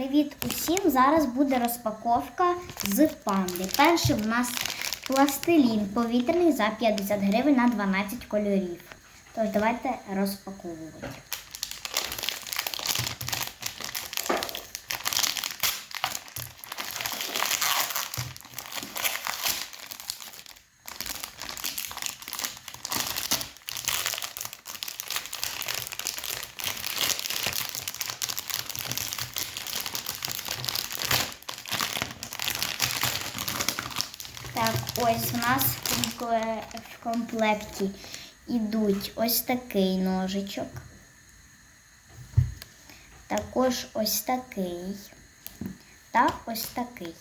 Привіт усім! Зараз буде розпаковка з панди. Перший в нас пластилін повітряний за 50 гривень на 12 кольорів. Тож давайте розпаковувати. Так, ось в нас в комплекті йдуть ось такий ножичок. Також ось такий. Та ось такий.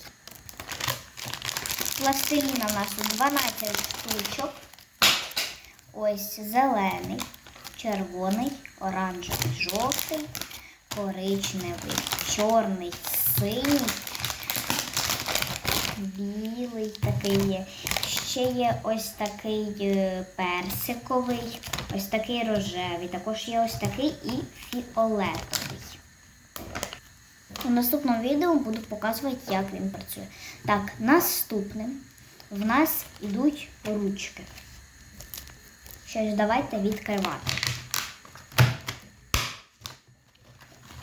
Пластиліна у нас тут 12 штучок. Ось зелений, червоний, оранжевий, жовтий, коричневий, чорний, синій білий такий є. Ще є ось такий е, персиковий, ось такий рожевий, також є ось такий і фіолетовий. У наступному відео буду показувати, як він працює. Так, наступним в нас йдуть ручки. Що ж, давайте відкривати.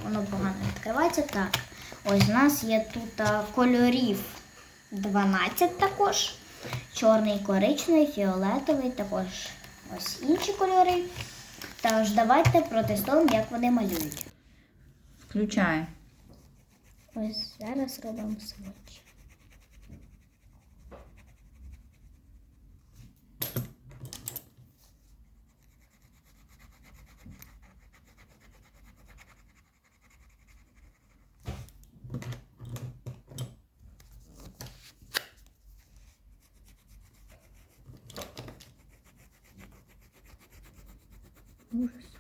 Воно погано відкривається. Так, ось в нас є тут кольорів 12 також. Чорний, коричневий, фіолетовий, також ось інші кольори. Тож давайте протестуємо, як вони малюють. Включаю. Ось зараз робимо сводч. Ужас.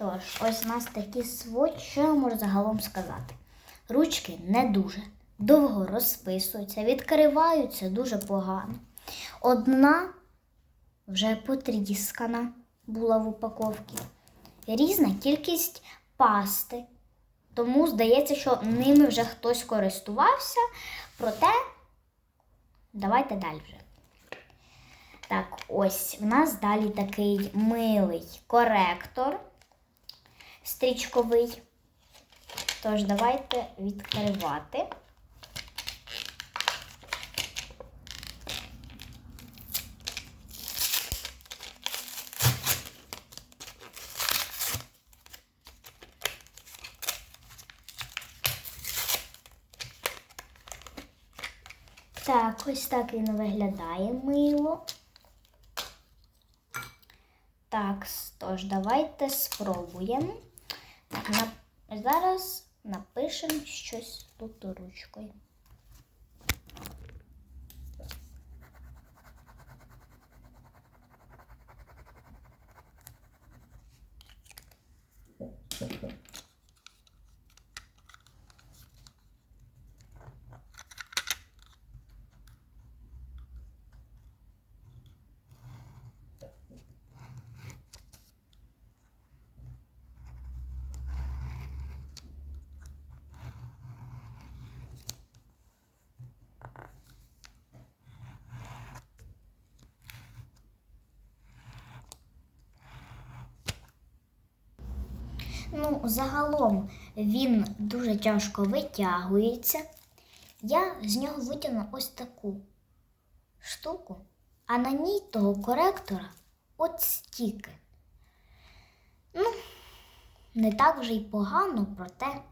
Тож, ось у нас такі сводч, що я можу загалом сказати. Ручки не дуже, довго розписуються, відкриваються дуже погано. Одна вже потріскана була в упаковці. Різна кількість пасти. Тому здається, що ними вже хтось користувався. Проте давайте далі вже. Так, ось в нас далі такий милий коректор стрічковий. Тож, давайте відкривати. Так, ось так він виглядає мило. Так, тож давайте спробуємо. На... Зараз напишемо щось тут ручкою. Ну, загалом він дуже тяжко витягується. Я з нього витягну ось таку штуку, а на ній того коректора от стільки. Ну, не так вже й погано, проте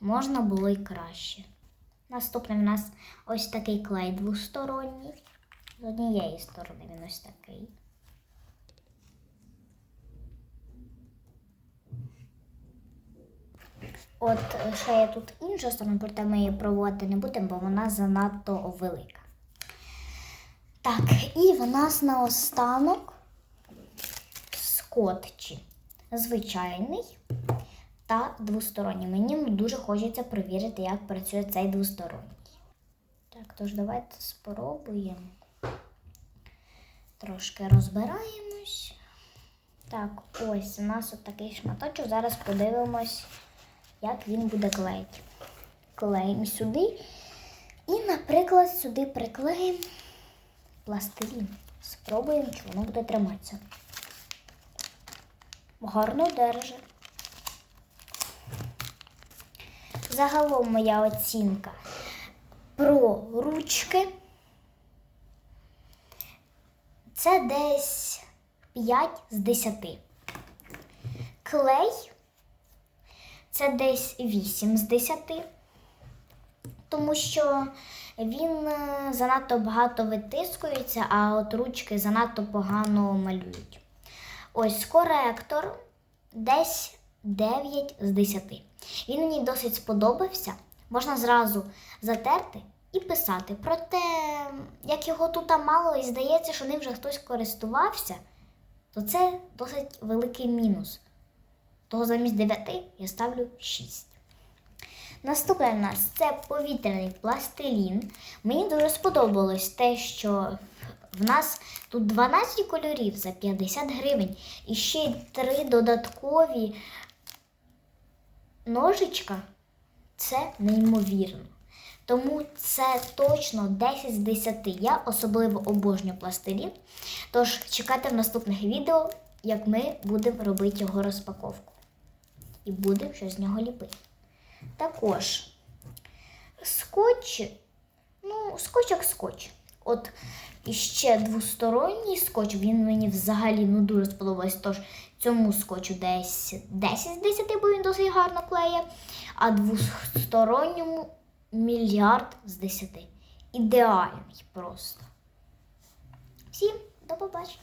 можна було й краще. Наступний в нас ось такий клей двосторонній. З однієї сторони він ось такий. От е, ще є тут інша сторона, проте ми її проводити не будемо, бо вона занадто велика. Так, і в нас наостанок скотчі. Звичайний та двосторонній. Мені дуже хочеться перевірити, як працює цей двосторонній. Так, тож давайте спробуємо. Трошки розбираємось. Так, ось у нас от такий шматочок. Зараз подивимось, як він буде клеїти. Клеїмо сюди. І, наприклад, сюди приклеїмо пластилін. Спробуємо, чи воно буде триматися. Гарно держи. Загалом моя оцінка про ручки. Це десь 5 з 10. Клей це десь 8 з 10, тому що він е, занадто багато витискується, а от ручки занадто погано малюють. Ось коректор десь 9 з 10. Він мені досить сподобався. Можна зразу затерти і писати. Проте, як його тут мало і здається, що ним вже хтось користувався, то це досить великий мінус. Того замість 9 я ставлю 6. Наступне в нас це повітряний пластилін. Мені дуже сподобалось те, що в нас тут 12 кольорів за 50 гривень і ще й три додаткові ножичка. Це неймовірно. Тому це точно 10 з 10. Я особливо обожнюю пластилін. Тож чекайте в наступних відео, як ми будемо робити його розпаковку. І будемо щось з нього ліпити. Також скотч, ну, скотч як скотч. От іще двосторонній скотч, він мені взагалі ну, дуже сподобався. Тож цьому скотчу десь 10 з 10, бо він досить гарно клеє, а двосторонньому мільярд з 10. Ідеальний просто. Всім до побачення.